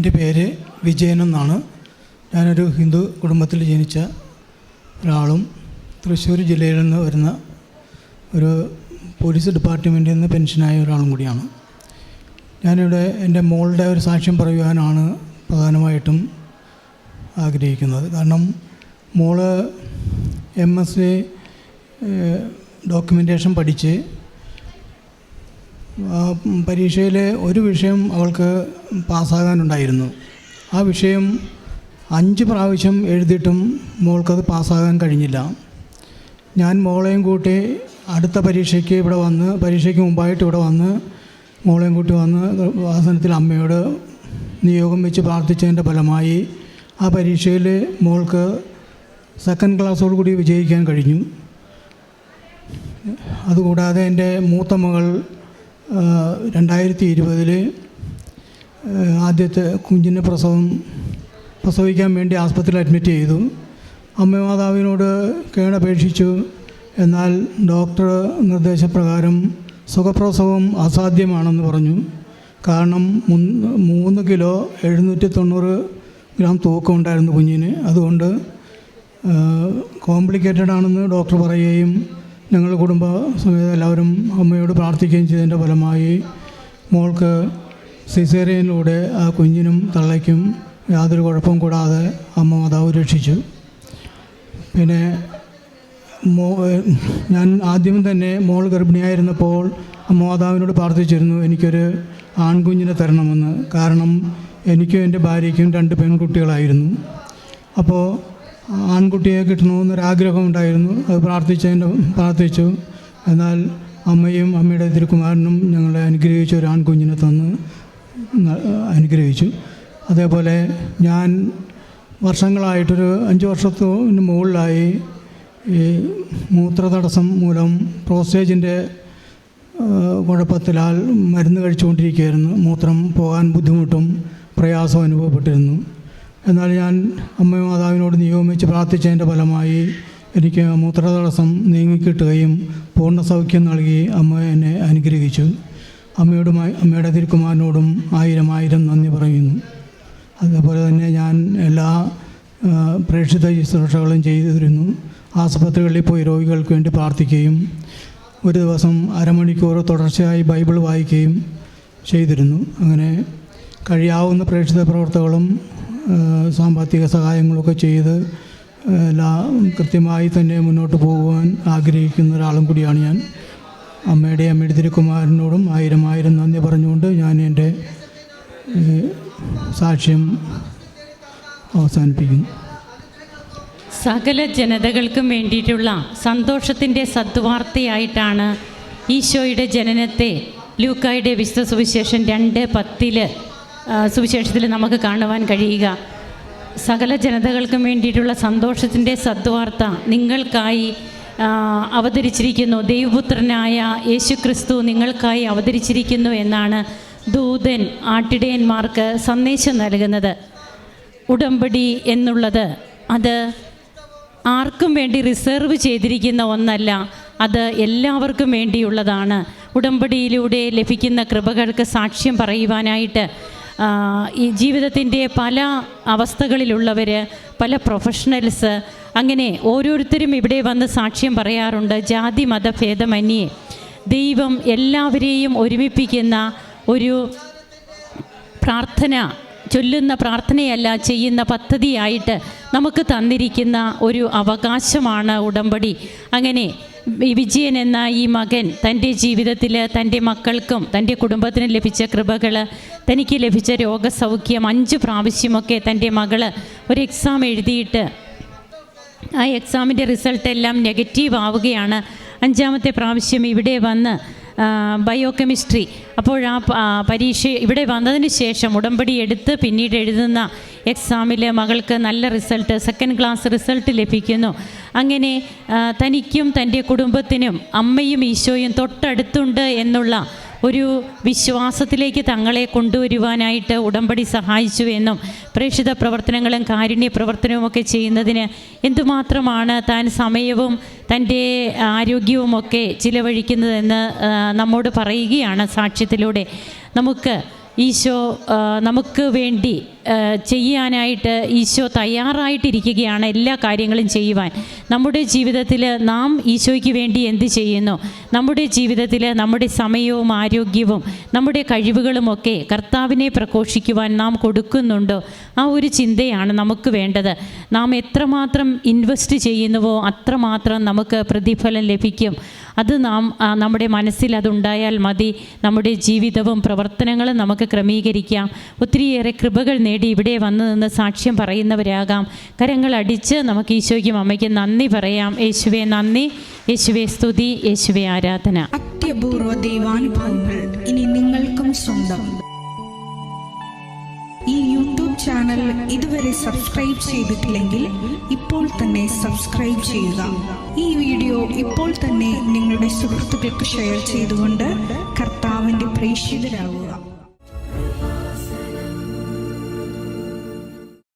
എന്റെ പേര് വിജയൻ എന്നാണ്. ഞാനൊരു ഹിന്ദു കുടുംബത്തിൽ ജനിച്ച ഒരാളും തൃശ്ശൂർ ജില്ലയിൽ നിന്ന് വരുന്ന ഒരു പോലീസ് ഡിപ്പാർട്ട്മെന്റിൽ നിന്ന് പെൻഷനായ ഒരാളും കൂടിയാണ്. ഞാനിവിടെ എന്റെ മോളുടെ ഒരു സാക്ഷ്യം പറയുവാനാണ് പ്രധാനമായിട്ടും ആഗ്രഹിക്കുന്നത്. കാരണം മോൾ എം എസ് സി ഡോക്യുമെന്റേഷൻ പഠിച്ച് പരീക്ഷയിൽ ഒരു വിഷയം അവൾക്ക് പാസ്സാകാനുണ്ടായിരുന്നു. ആ വിഷയം അഞ്ച് പ്രാവശ്യം എഴുതിയിട്ടും മോൾക്കത് പാസ്സാകാൻ കഴിഞ്ഞില്ല. ഞാൻ മോളെയും കൂട്ടി അടുത്ത പരീക്ഷയ്ക്ക് ഇവിടെ വന്ന് പരീക്ഷയ്ക്ക് മുമ്പായിട്ട് ഇവിടെ വന്ന് മോളെയും കൂട്ടി വന്ന് വാസനത്തിൽ അമ്മയോട് നിയോഗം വെച്ച് പ്രാർത്ഥിച്ചതിന്റെ ഫലമായി ആ പരീക്ഷയിൽ മോൾക്ക് സെക്കൻഡ് ക്ലാസ്സോട് കൂടി വിജയിക്കാൻ കഴിഞ്ഞു. അതുകൂടാതെ എന്റെ മൂത്ത മകൾ രണ്ടായിരത്തി ഇരുപതിൽ ആദ്യത്തെ കുഞ്ഞിന്റെ പ്രസവം പ്രസവിക്കാൻ വേണ്ടി ആസ്പത്രിയിൽ അഡ്മിറ്റ് ചെയ്തു. അമ്മ മാതാവിനോട് കേണപേക്ഷിച്ചു എന്നാൽ ഡോക്ടർ നിർദ്ദേശപ്രകാരം സുഖപ്രസവം അസാധ്യമാണെന്ന് പറഞ്ഞു. കാരണം മൂന്ന് കിലോ എഴുന്നൂറ്റി തൊണ്ണൂറ് ഗ്രാം തൂക്കം ഉണ്ടായിരുന്നു കുഞ്ഞിന്. അതുകൊണ്ട് കോംപ്ലിക്കേറ്റഡ് ആണെന്ന് ഡോക്ടർ പറയുകയും ഞങ്ങൾ കുടുംബ സമേതം എല്ലാവരും അമ്മയോട് പ്രാർത്ഥിക്കുകയും ചെയ്തതിന്റെ ഫലമായി മോൾക്ക് സിസേറിയനിലൂടെ ആ കുഞ്ഞിനും തള്ളയ്ക്കും യാതൊരു കുഴപ്പവും കൂടാതെ അമ്മ മാതാവ് രക്ഷിച്ചു. പിന്നെ മോ ഞാൻ ആദ്യം തന്നെ മോൾ ഗർഭിണിയായിരുന്നപ്പോൾ അമ്മ മാതാവിനോട് പ്രാർത്ഥിച്ചിരുന്നു എനിക്കൊരു ആൺകുഞ്ഞിനെ തരണമെന്ന്. കാരണം എനിക്കും എന്റെ ഭാര്യയ്ക്കും രണ്ട് പെൺകുട്ടികളായിരുന്നു. അപ്പോൾ ആൺകുട്ടിയെ കിട്ടണമെന്നൊരാഗ്രഹം ഉണ്ടായിരുന്നു അത് പ്രാർത്ഥിച്ചതിന്റെ പ്രാർത്ഥിച്ചു. എന്നാൽ അമ്മയും അമ്മയുടെ തിരുക്കുമാരനും ഞങ്ങളെ അനുഗ്രഹിച്ച ഒരു ആൺകുഞ്ഞിനെ തന്ന് അനുഗ്രഹിച്ചു. അതേപോലെ ഞാൻ വർഷങ്ങളായിട്ടൊരു അഞ്ച് വർഷത്തിന് മുകളിലായി ഈ മൂത്രതടസ്സം മൂലം പ്രോസ്റ്റേജിന്റെ കുഴപ്പത്തിലാൽ മരുന്ന് കഴിച്ചുകൊണ്ടിരിക്കുകയായിരുന്നു. മൂത്രം പോകാൻ ബുദ്ധിമുട്ടും പ്രയാസവും അനുഭവപ്പെട്ടിരുന്നു. എന്നാൽ ഞാൻ അമ്മയും മാതാവിനോട് നിയോഗിച്ച് പ്രാർത്ഥിച്ചതിന്റെ ഫലമായി എനിക്ക് മൂത്രതടസ്സം നീങ്ങിക്കിട്ടുകയും പൂർണ സൗഖ്യം നൽകി അമ്മ എന്നെ അനുഗ്രഹിച്ചു. അമ്മയോടുമായി അമ്മയുടെ തിരുക്കുമാരനോടും ആയിരം ആയിരം നന്ദി പറയുന്നു. അതേപോലെ തന്നെ ഞാൻ എല്ലാ പ്രേക്ഷിത ശുശ്രൂഷകളും ചെയ്തിരുന്നു. ആസ്പത്രികളിൽ പോയി രോഗികൾക്ക് വേണ്ടി പ്രാർത്ഥിക്കുകയും ഒരു ദിവസം അരമണിക്കൂർ തുടർച്ചയായി ബൈബിൾ വായിക്കുകയും ചെയ്തിരുന്നു. അങ്ങനെ കഴിയാവുന്ന പ്രേക്ഷിത പ്രവർത്തകളും സാമ്പത്തിക സഹായങ്ങളൊക്കെ ചെയ്ത് എല്ലാം കൃത്യമായി തന്നെ മുന്നോട്ട് പോകുവാൻ ആഗ്രഹിക്കുന്ന ഒരാളും കൂടിയാണ് ഞാൻ. അമ്മയുടെ അമ്മയുടെ തിരുക്കുമാരനോടും ആയിരം ആയിരം നന്ദി പറഞ്ഞുകൊണ്ട് ഞാൻ എന്റെ സാക്ഷ്യം അവസാനിപ്പിക്കുന്നു. സകല ജനതകൾക്കും വേണ്ടിയിട്ടുള്ള സന്തോഷത്തിന്റെ സദ്വാർത്തയായിട്ടാണ് ഈശോയുടെ ജനനത്തെ ലൂക്കായുടെ വിശ്വസുവിശേഷം രണ്ട് പത്തിൽ ആ, സുവിശേഷത്തിൽ നമുക്ക് കാണുവാൻ കഴിയുക. സകല ജനതകൾക്കും വേണ്ടിയിട്ടുള്ള സന്തോഷത്തിന്റെ സദ്വാർത്ത നിങ്ങൾക്കായി അവതരിച്ചിരിക്കുന്നു. ദൈവപുത്രനായ യേശു ക്രിസ്തു നിങ്ങൾക്കായി അവതരിച്ചിരിക്കുന്നു എന്നാണ് ദൂതൻ ആട്ടിടയന്മാർക്ക് സന്ദേശം നൽകുന്നത്. ഉടമ്പടി എന്നുള്ളത് അത് ആർക്കും വേണ്ടി റിസർവ് ചെയ്തിരിക്കുന്ന ഒന്നല്ല അത് എല്ലാവർക്കും വേണ്ടിയുള്ളതാണ്. ഉടമ്പടിയിലൂടെ ലഭിക്കുന്ന കൃപകൾക്ക് സാക്ഷ്യം പറയുവാനായിട്ട് ഈ ജീവിതത്തിന്റെ പല അവസ്ഥകളിലുള്ളവർ പല പ്രൊഫഷണൽസ് അങ്ങനെ ഓരോരുത്തരും ഇവിടെ വന്ന് സാക്ഷ്യം പറയാറുണ്ട്. ജാതി മതഭേദമന്യേ ദൈവം എല്ലാവരെയും ഒരുമിപ്പിക്കുന്ന ഒരു പ്രാർത്ഥന ചൊല്ലുന്ന പ്രാർത്ഥനയല്ല ചെയ്യുന്ന പദ്ധതിയായിട്ട് നമുക്ക് തന്നിരിക്കുന്ന ഒരു അവകാശമാണ് ഉടമ്പടി. അങ്ങനെ വിജയൻ എന്ന ഈ മകൻ തന്റെ ജീവിതത്തിൽ തന്റെ മക്കൾക്കും തന്റെ കുടുംബത്തിന് ലഭിച്ച കൃപകൾ തനിക്ക് ലഭിച്ച രോഗസൗഖ്യം അഞ്ച് പ്രാവശ്യമൊക്കെ തന്റെ മകൾ ഒരു എക്സാം എഴുതിയിട്ട് ആ എക്സാമിന്റെ റിസൾട്ട് എല്ലാം നെഗറ്റീവ് ആവുകയാണ്. അഞ്ചാമത്തെ പ്രാവശ്യം ഇവിടെ വന്ന് ബയോ കെമിസ്ട്രി അപ്പോൾ ആ പരീക്ഷ ഇവിടെ വന്നതിന് ശേഷം ഉടമ്പടി എടുത്ത് പിന്നീട് എഴുതുന്ന എക്സാമിൽ മകൾക്ക് നല്ല റിസൾട്ട് സെക്കൻഡ് ക്ലാസ് റിസൾട്ട് ലഭിക്കുന്നു. അങ്ങനെ തനിക്കും തന്റെ കുടുംബത്തിനും അമ്മയും ഈശോയും തൊട്ടടുത്തുണ്ട് എന്നുള്ള ഒരു വിശ്വാസത്തിലേക്ക് തങ്ങളെ കൊണ്ടുവരുവാനായിട്ട് ഉടമ്പടി സഹായിച്ചു എന്നും പ്രേക്ഷിത പ്രവർത്തനങ്ങളും കാരുണ്യ പ്രവർത്തനവും ഒക്കെ ചെയ്യുന്നതിന് എന്തുമാത്രമാണ് താൻ സമയവും തന്റെ ആരോഗ്യവുമൊക്കെ ചിലവഴിക്കുന്നതെന്ന് നമ്മോട് പറയുകയാണ് സാക്ഷ്യത്തിലൂടെ. നമുക്ക് ഈശോ നമുക്ക് വേണ്ടി ചെയ്യാനായിട്ട് ഈശോ തയ്യാറായിട്ടിരിക്കുകയാണ് എല്ലാ കാര്യങ്ങളും ചെയ്യുവാൻ. നമ്മുടെ ജീവിതത്തിൽ നാം ഈശോയ്ക്ക് വേണ്ടി എന്ത് ചെയ്യുന്നു? നമ്മുടെ ജീവിതത്തിൽ നമ്മുടെ സമയവും ആരോഗ്യവും നമ്മുടെ കഴിവുകളുമൊക്കെ കർത്താവിനെ പ്രഘോഷിക്കുവാൻ നാം കൊടുക്കുന്നുണ്ടോ? ആ ഒരു ചിന്തയാണ് നമുക്ക് വേണ്ടത്. നാം എത്രമാത്രം ഇൻവെസ്റ്റ് ചെയ്യുന്നുവോ അത്രമാത്രം നമുക്ക് പ്രതിഫലം ലഭിക്കും. അത് നാം നമ്മുടെ മനസ്സിൽ അതുണ്ടായാൽ മതി. നമ്മുടെ ജീവിതവും പ്രവർത്തനങ്ങളും നമുക്ക് ക്രമീകരിക്കാം. ഒത്തിരിയേറെ കൃപകൾ നേടി ഇവിടെ വന്നു നിന്ന് സാക്ഷ്യം പറയുന്നവരാകാം. കരങ്ങൾ അടിച്ച് നമുക്ക് ഈശോയ്ക്കും അമ്മയ്ക്കും നന്ദി പറയാം. യേശുവെ നന്ദി. യേശുവെ സ്തുതി. യേശുവെ ആരാധന. അത്യപൂർവ ദൈവാനുഭവങ്ങൾ ഇനി നിങ്ങൾക്കും സ്വന്തം. ഈ യൂട്യൂബ് ചാനൽ ഇതുവരെ സബ്സ്ക്രൈബ് ചെയ്തിട്ടില്ലെങ്കിൽ ഇപ്പോൾ തന്നെ സബ്സ്ക്രൈബ് ചെയ്യുക. ഈ വീഡിയോ ഇപ്പോൾ തന്നെ നിങ്ങളുടെ സുഹൃത്തുക്കൾക്ക് ഷെയർ ചെയ്തുകൊണ്ട് കർത്താവിന്റെ പ്രേക്ഷിതരാകുക